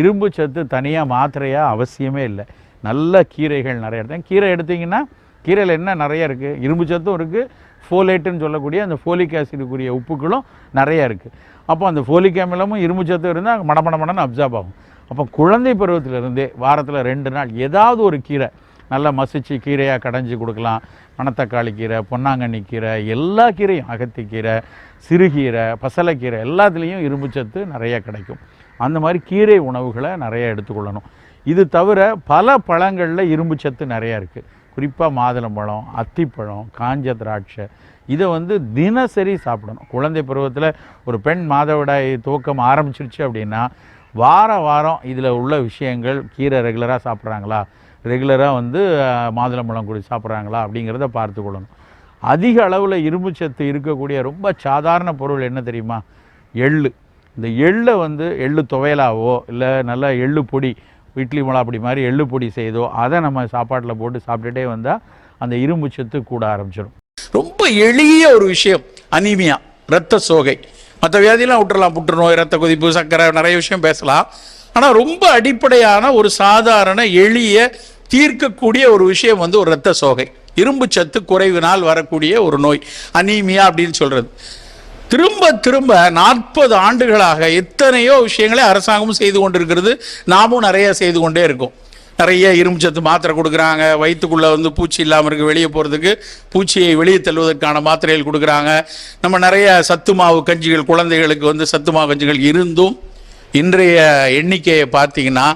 இரும்பு சத்து தனியாக மாத்திரையாக அவசியமே இல்லை. நல்ல கீரைகள் நிறைய எடுத்தேன் கீரை எடுத்திங்கன்னா கீரையில் என்ன நிறைய இருக்குது இரும்பு சத்தும் இருக்குது ஃபோலேட்டுன்னு சொல்லக்கூடிய அந்த ஃபோலிக் ஆசிடுக்குரிய உப்புக்களும் நிறைய இருக்குது அப்போ அந்த ஃபோலிக் அமிலமும் இரும்பு சத்தும் இருந்தால் மடமட மடன்னு அப்சார்ப் ஆகும். அப்போ குழந்தை பருவத்திலிருந்தே வாரத்தில் ரெண்டு நாள் ஏதாவது ஒரு கீரை நல்லா மசிச்சு கீரையாக கடைஞ்சி கொடுக்கலாம். மணத்தக்காளி கீரை பொன்னாங்கண்ணி கீரை எல்லா கீரையும் அகத்திக்கீரை சிறுகீரை பசலைக்கீரை எல்லாத்துலேயும் இரும்பு சத்து நிறைய கிடைக்கும். அந்த மாதிரி கீரை உணவுகளை நிறையா எடுத்துக்கொள்ளணும். இது தவிர பல பழங்களில் இரும்புச்சத்து நிறையா இருக்குது குறிப்பாக மாதுளம்பழம் அத்திப்பழம் காஞ்ச திராட்சை. இதை வந்து தினசரி சாப்பிடணும். குழந்தை பருவத்தில் ஒரு பெண் மாதவிடாய் துவக்கம் ஆரம்பிச்சிருச்சு அப்படின்னா வார வாரம் இதில் உள்ள விஷயங்கள் கீரை ரெகுலராக சாப்பிட்றாங்களா? ரெகுலராக வந்து மாதுளம்பழம் கூடி சாப்பிட்றாங்களா? அப்படிங்கிறத பார்த்து கொள்ளணும் அதிக அளவில் இரும்பு சத்து இருக்கக்கூடிய ரொம்ப சாதாரண பொருள் என்ன தெரியுமா? எள்ளு. இந்த எள்ளை வந்து எள்ளு துவையலாவோ இல்லை நல்லா எள்ளு பொடி இட்லி மிளாப்பொடி மாதிரி எள்ளு பொடி செய்தோ அதை நம்ம சாப்பாட்டில் போட்டு சாப்பிட்டுட்டே வந்தால் அந்த இரும்பு சத்து கூட ஆரம்பிச்சிடும் ரொம்ப எளிய ஒரு விஷயம் அனிமியா ரத்த சோகை. மற்ற வியாதியெல்லாம் விட்டுறலாம் புற்றுநோய் ரத்த கொதிப்பு சர்க்கரை நிறைய விஷயம் பேசலாம். ஆனால் ரொம்ப அடிப்படையான ஒரு சாதாரண எளிய தீர்க்கக்கூடிய ஒரு விஷயம் வந்து ஒரு ரத்த சோகை. இரும்பு சத்து குறைவினால் வரக்கூடிய ஒரு நோய் அனீமியா அப்படின்னு சொல்கிறது திரும்ப திரும்ப நாற்பது ஆண்டுகளாக எத்தனையோ விஷயங்களை அரசாங்கமும் செய்து கொண்டிருக்கிறது. நாமும் நிறைய செய்து கொண்டே இருக்கோம். நிறைய இரும்பு சத்து மாத்திரை கொடுக்குறாங்க. வயிற்றுக்குள்ளே வந்து பூச்சி இல்லாமல் இருக்கு வெளியே போகிறதுக்கு பூச்சியை வெளியே தள்ளுவதற்கான மாத்திரைகள் கொடுக்குறாங்க. நம்ம நிறைய சத்து மாவு கஞ்சிகள் குழந்தைகளுக்கு வந்து சத்து மாவு கஞ்சிகள் இருந்தும் இன்றைய எண்ணிக்கையை பார்த்தீங்கன்னா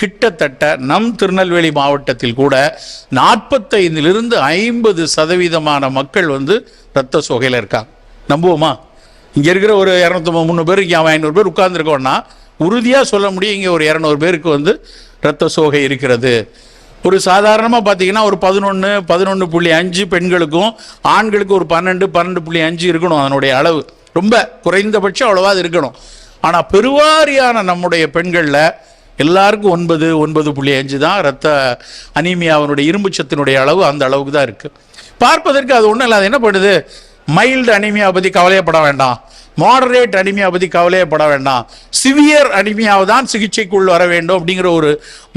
கிட்டத்தட்ட நம் திருநெல்வேலி மாவட்டத்தில் கூட நாற்பத்தைந்திலிருந்து ஐம்பது சதவீதமான மக்கள் வந்து இரத்த சோகையில் இருக்காங்க. நம்புவோமா? இங்கே இருக்கிற ஒரு இரநூத்தம்பது முந்நூறு பேருக்கு அவன் ஐநூறு பேர் உட்கார்ந்துருக்கோன்னா உறுதியாக சொல்ல முடியும் இங்கே ஒரு இரநூறு பேருக்கு வந்து இரத்த சோகை இருக்கிறது. ஒரு சாதாரணமாக பார்த்தீங்கன்னா ஒரு பதினொன்று பதினொன்று புள்ளி அஞ்சு பெண்களுக்கும் ஆண்களுக்கு ஒரு பன்னெண்டு பன்னெண்டு புள்ளி அஞ்சு இருக்கணும் அதனுடைய அளவு. ரொம்ப குறைந்தபட்சம் அவ்வளோவா அது இருக்கணும். ஆனால் பெருவாரியான நம்முடைய பெண்களில் எல்லாருக்கும் ஒன்பது ஒன்பது புள்ளி அஞ்சு தான் ரத்த இரும்பு இரும்புச்சத்தினுடைய அளவு அந்த அளவுக்கு தான் இருக்குது பார்ப்பதற்கு அது ஒன்றும் இல்லை அது என்ன பண்ணுது? மைல்டு அனிமியா பற்றி கவலையப்பட வேண்டாம். மாடரேட் அனிமியா பற்றி கவலையப்பட வேண்டாம். சிவியர் அனிமியாவை தான் சிகிச்சைக்குள் வர வேண்டும் அப்படிங்கிற ஒரு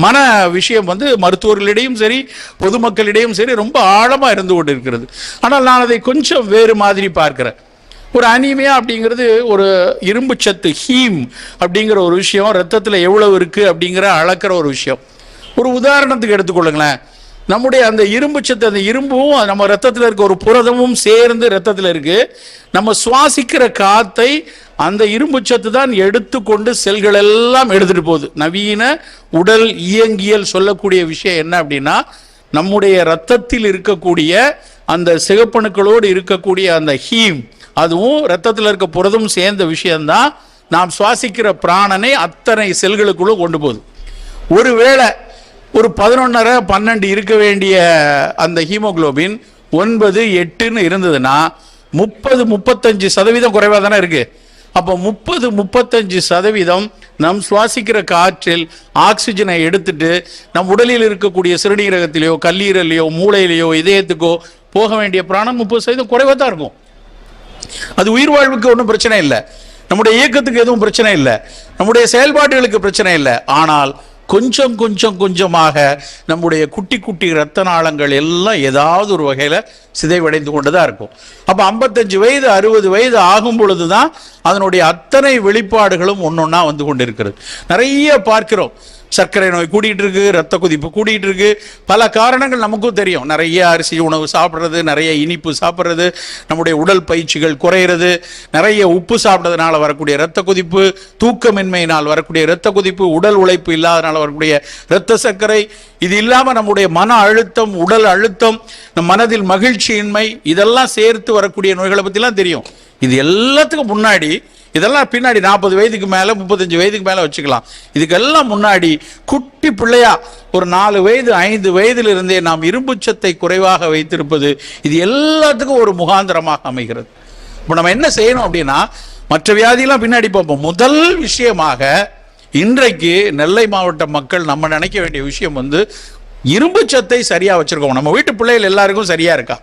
மன விஷயம் வந்து மருத்துவர்களிடையும் சரி பொதுமக்களிடையும் சரி ரொம்ப ஆழமாக இருந்து கொண்டு இருக்கிறது ஆனால் நான் அதை கொஞ்சம் வேறு மாதிரி பார்க்கிறேன். ஒரு அனிமியா அப்படிங்கிறது ஒரு இரும்பு சத்து ஹீம் அப்படிங்கிற ஒரு விஷயம் ரத்தத்தில் எவ்வளவு இருக்குது அப்படிங்கிற அளக்கிற ஒரு விஷயம். ஒரு உதாரணத்துக்கு எடுத்துக்கொள்ளுங்களேன். நம்முடைய அந்த இரும்பு சத்து அந்த இரும்பும் நம்ம ரத்தத்தில் இருக்க ஒரு புரதமும் சேர்ந்து ரத்தத்தில் இருக்கு. நம்ம சுவாசிக்கிற காத்தை அந்த இரும்பு சத்து தான் எடுத்துக்கொண்டு செல்கள் எல்லாம் எடுத்துட்டு போகுது. நவீன உடல் இயங்கியல் சொல்லக்கூடிய விஷயம் என்ன அப்படின்னா நம்முடைய ரத்தத்தில் இருக்கக்கூடிய அந்த சிகப்பணுக்களோடு இருக்கக்கூடிய அந்த ஹீம் அதுவும் ரத்தத்தில் இருக்க புரதம் சேர்ந்த விஷயம்தான். நாம் சுவாசிக்கிற பிராணனை அத்தனை செல்களுக்குள்ள கொண்டு போகுது. ஒருவேளை ஒரு பதினொன்னரை பன்னெண்டு இருக்க வேண்டிய அந்த ஹீமோகுளோபின் ஒன்பது எட்டுன்னு இருந்ததுன்னா முப்பது முப்பத்தஞ்சு சதவீதம் குறைவாக தானே இருக்குது அப்போ முப்பது முப்பத்தஞ்சு சதவீதம் நம் சுவாசிக்கிற காற்றில் ஆக்சிஜனை எடுத்துட்டு நம் உடலில் இருக்கக்கூடிய சிறுநீரகத்திலேயோ கல்லீரலையோ மூளையிலையோ இதயத்துக்கோ போக வேண்டிய பிராணம் முப்பது சதவீதம் குறைவாக தான் இருக்கும். அது உயிர் வாழ்வுக்கு ஒன்றும் பிரச்சனை இல்லை. நம்முடைய இயக்கத்துக்கு எதுவும் பிரச்சனை இல்லை. நம்முடைய செயல்பாடுகளுக்கு பிரச்சனை இல்லை. ஆனால் கொஞ்சம் கொஞ்சம் கொஞ்சமாக நம்முடைய குட்டி குட்டி இரத்த நாளங்கள் எல்லாம் ஏதாவது ஒரு வகையில் சிதைவடைந்து கொண்டு தான் இருக்கும். அப்போ ஐம்பத்தஞ்சு வயது அறுபது வயது ஆகும் பொழுது தான் அதனுடைய அத்தனை வெளிப்பாடுகளும் ஒன்றொன்னா வந்து கொண்டு இருக்கிறது நிறைய பார்க்கிறோம். சர்க்கரை நோய் கூடிட்டு இருக்கு ரத்த குதிப்பு கூடிட்டு இருக்கு. பல காரணங்கள் நமக்கும் தெரியும். நிறைய அரிசி உணவு சாப்பிட்றது நிறைய இனிப்பு சாப்பிட்றது நம்முடைய உடல் பயிற்சிகள் குறையிறது நிறைய உப்பு சாப்பிட்றதுனால வரக்கூடிய இரத்த கொதிப்பு தூக்கமின்மையினால் வரக்கூடிய இரத்த கொதிப்பு உடல் உழைப்பு இல்லாதனால வரக்கூடிய இரத்த சர்க்கரை இது இல்லாமல் நம்முடைய மன அழுத்தம் உடல் அழுத்தம் நம் மனதில் மகிழ்ச்சியின்மை இதெல்லாம் சேர்த்து வரக்கூடிய நோய்களை பற்றிலாம் தெரியும். இது எல்லாத்துக்கும் முன்னாடி இதெல்லாம் பின்னாடி நாற்பது வயதுக்கு மேலே முப்பத்தஞ்சு வயதுக்கு மேலே வச்சுக்கலாம். இதுக்கெல்லாம் முன்னாடி குட்டி பிள்ளையா ஒரு நாலு வயது ஐந்து வயதிலிருந்தே நாம் இரும்புச்சத்தை குறைவாக வைத்திருப்பது இது எல்லாத்துக்கும் ஒரு முகாந்திரமாக அமைகிறது. இப்போ நம்ம என்ன செய்யணும் அப்படின்னா மற்ற வியாதியெல்லாம் பின்னாடி பார்ப்போம். முதல் விஷயமாக இன்றைக்கு நெல்லை மாவட்ட மக்கள் நம்ம நினைக்க வேண்டிய விஷயம் வந்து இரும்புச்சத்தை சரியாக வச்சுருக்கோம். நம்ம வீட்டு பிள்ளைகள் எல்லாருக்கும் சரியாக இருக்கா?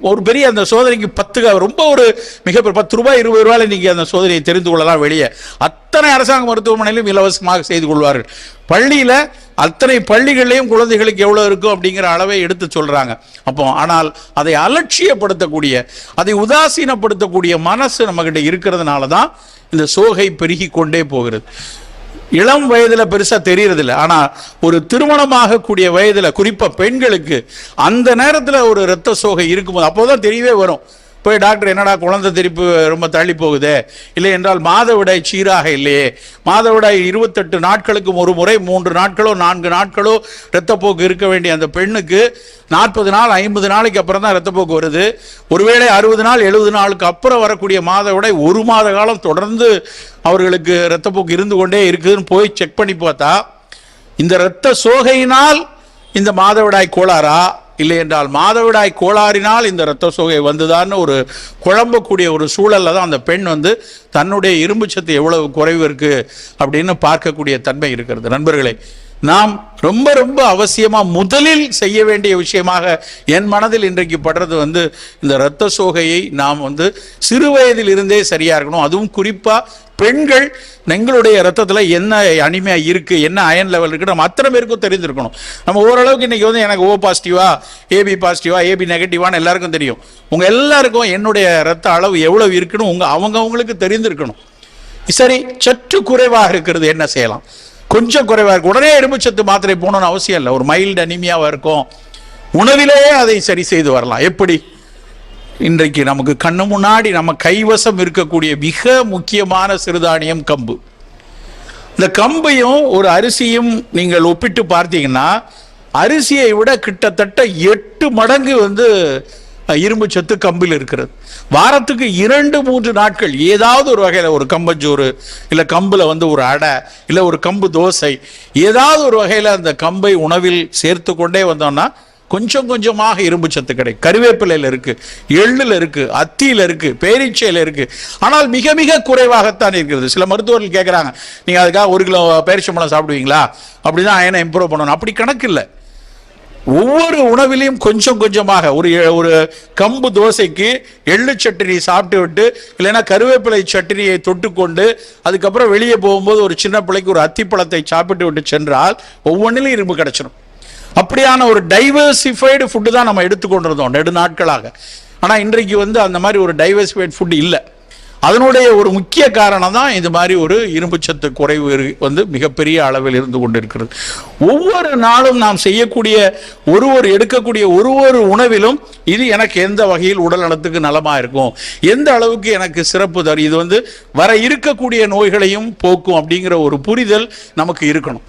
ஒரு பெரிய அந்த சோதனைக்கு பத்து ரொம்ப ஒரு மிக பத்து ரூபாய் இருபது ரூபாயில நீங்கள் அந்த சோதனையை தெரிந்து கொள்ளலாம் வெளியே. அத்தனை அரசாங்க மருத்துவமனையிலும் இலவசமாக செய்து கொள்வார்கள். பள்ளியில் அத்தனை பள்ளிகள்லையும் குழந்தைகளுக்கு எவ்வளோ இருக்கும் அப்படிங்கிற அளவை எடுத்து சொல்கிறாங்க அப்போ ஆனால் அதை அலட்சியப்படுத்தக்கூடிய அதை உதாசீனப்படுத்தக்கூடிய மனசு நம்மகிட்ட இருக்கிறதுனால தான் இந்த சோகை பெருகி கொண்டே போகிறது. இளம் வயதில் பெருசாக தெரியறதில்ல. ஆனால் ஒரு திருமணமாகக்கூடிய வயதில் குறிப்பாக பெண்களுக்கு அந்த நேரத்தில் ஒரு இரத்த சோகை இருக்கும்போது அப்போதான் தெரியவே வரும். போய் டாக்டர் என்னடா குழந்தை திருப்பு ரொம்ப தள்ளி போகுதே? இல்லை என்றால் மாதவிடாய் சீராக இல்லையே. மாதவிடாய் இருபத்தெட்டு நாட்களுக்கு ஒரு முறை மூன்று நாட்களோ நான்கு நாட்களோ இரத்தப்போக்கு இருக்க வேண்டிய அந்த பெண்ணுக்கு நாற்பது நாள் ஐம்பது நாளைக்கு அப்புறம் தான் இரத்தப்போக்கு வருது. ஒருவேளை அறுபது நாள் எழுபது நாளுக்கு அப்புறம் வரக்கூடிய மாதவிடாய் ஒரு மாத காலம் தொடர்ந்து அவர்களுக்கு இரத்தப்போக்கு இருந்து கொண்டே இருக்குதுன்னு போய் செக் பண்ணி பார்த்தா இந்த இரத்த சோகையினால் இந்த மாதவிடாய் கோளாறா? இல்லை என்றால் மாதவிடாய் கோளாறினால் இந்த இரத்த சோகை வந்துதான்னு ஒரு குழம்பக்கூடிய ஒரு சூழலில் தான் அந்த பெண் வந்து தன்னுடைய இரும்பு சத்து எவ்வளவு குறைவு இருக்குது அப்படின்னு பார்க்கக்கூடிய தன்மை இருக்கிறது. நண்பர்களே நாம் ரொம்ப ரொம்ப அவசியமா முதலில் செய்ய வேண்டிய விஷயமாக என் மனதில் இன்றைக்கு படுறது வந்து இந்த இரத்த சோகையை நாம் வந்து சிறு வயதில் இருந்தே சரியா இருக்கணும். அதுவும் குறிப்பா பெண்கள் எங்களுடைய ரத்தத்தில் என்ன அனிமையா இருக்கு என்ன அயன் லெவல் இருக்கு நம்ம அத்தனை பேருக்கும் தெரிஞ்சிருக்கணும் நம்ம ஓரளவுக்கு இன்னைக்கு வந்து எனக்கு ஓ பாசிட்டிவா ஏபி பாசிட்டிவா ஏபி நெகட்டிவான்னு எல்லாருக்கும் தெரியும். உங்க எல்லாருக்கும் என்னுடைய ரத்த அளவு எவ்வளவு இருக்குன்னு உங்க அவங்கவுங்களுக்கு தெரிந்திருக்கணும். சரி சற்று குறைவாக இருக்கிறது என்ன செய்யலாம்? கொஞ்சம் குறைவாக இருக்கும். உடனே எலும்புச்சத்து மாத்திரை போகணும்னு அவசியம் இல்லை. ஒரு மைல்டு அனிமியாவாக இருக்கும். உணவிலேயே அதை சரி செய்து வரலாம். எப்படி? இன்றைக்கு நமக்கு கண்ணு முன்னாடி நம்ம கைவசம் இருக்கக்கூடிய மிக முக்கியமான சிறுதானியம் கம்பு. இந்த கம்பையும் ஒரு அரிசியும் நீங்கள் ஒப்பிட்டு பார்த்தீங்கன்னா அரிசியை விட கிட்டத்தட்ட எட்டு மடங்கு வந்து இரும்பு சத்து கம்பில் இருக்கிறது. வாரத்துக்கு இரண்டு மூன்று நாட்கள் ஏதாவது ஒரு வகையில் ஒரு கம்பஞ்சோறு இல்லை கம்பில் வந்து ஒரு அடை இல்லை ஒரு கம்பு தோசை ஏதாவது ஒரு வகையில் அந்த கம்பை உணவில் சேர்த்து கொண்டே வந்தோம்னா கொஞ்சம் கொஞ்சமாக இரும்பு சத்து கிடைக்கும். கருவேப்பிலையில் இருக்குது எள்ளில் இருக்குது அத்தியில் இருக்குது பேரீச்சையில் இருக்குது ஆனால் மிக மிக குறைவாகத்தான் இருக்கிறது. சில மருத்துவர்கள் கேட்குறாங்க நீங்கள் அதுக்காக ஒரு கிலோ பேரிச்சம்பழம் சாப்பிடுவீங்களா? அப்படி தான் அயனை இம்ப்ரூவ் பண்ணணும்? அப்படி கணக்கு இல்லை. ஒவ்வொரு உணவிலையும் கொஞ்சம் கொஞ்சமாக ஒரு ஒரு கம்பு தோசைக்கு எள்ளு சட்டினி சாப்பிட்டு விட்டு இல்லைன்னா கருவேப்பிலை சட்னியை தொட்டுக்கொண்டு அதுக்கப்புறம் வெளியே போகும்போது ஒரு சின்ன பிள்ளைக்கு ஒரு அத்திப்பழத்தை சாப்பிட்டு விட்டு சென்றால் ஒவ்வொன்றிலும் இரும்பு கிடைச்சிடும் அப்படியான ஒரு டைவர்சிஃபைடு ஃபுட்டு தான் நம்ம எடுத்துக்கொண்டிருந்தோம் நெடு நாட்களாக ஆனால் இன்றைக்கு வந்து அந்த மாதிரி ஒரு டைவர்சிஃபைடு ஃபுட் இல்லை. அதனுடைய ஒரு முக்கிய காரணம் தான் இது மாதிரி ஒரு இரும்புச்சத்து குறைவு வந்து மிகப்பெரிய அளவில் இருந்து கொண்டிருக்கிறது. ஒவ்வொரு நாளும் நாம் செய்யக்கூடிய ஒரு ஒரு எடுக்கக்கூடிய ஒரு ஒரு உணவிலும் இது எனக்கு எந்த வகையில் உடல் நலத்துக்கு நலமா இருக்கும்? எந்த அளவுக்கு எனக்கு சிறப்பு தரும்? இது வந்து வர இருக்கக்கூடிய நோய்களையும் போக்கும் அப்படிங்கிற ஒரு புரிதல் நமக்கு இருக்கணும்.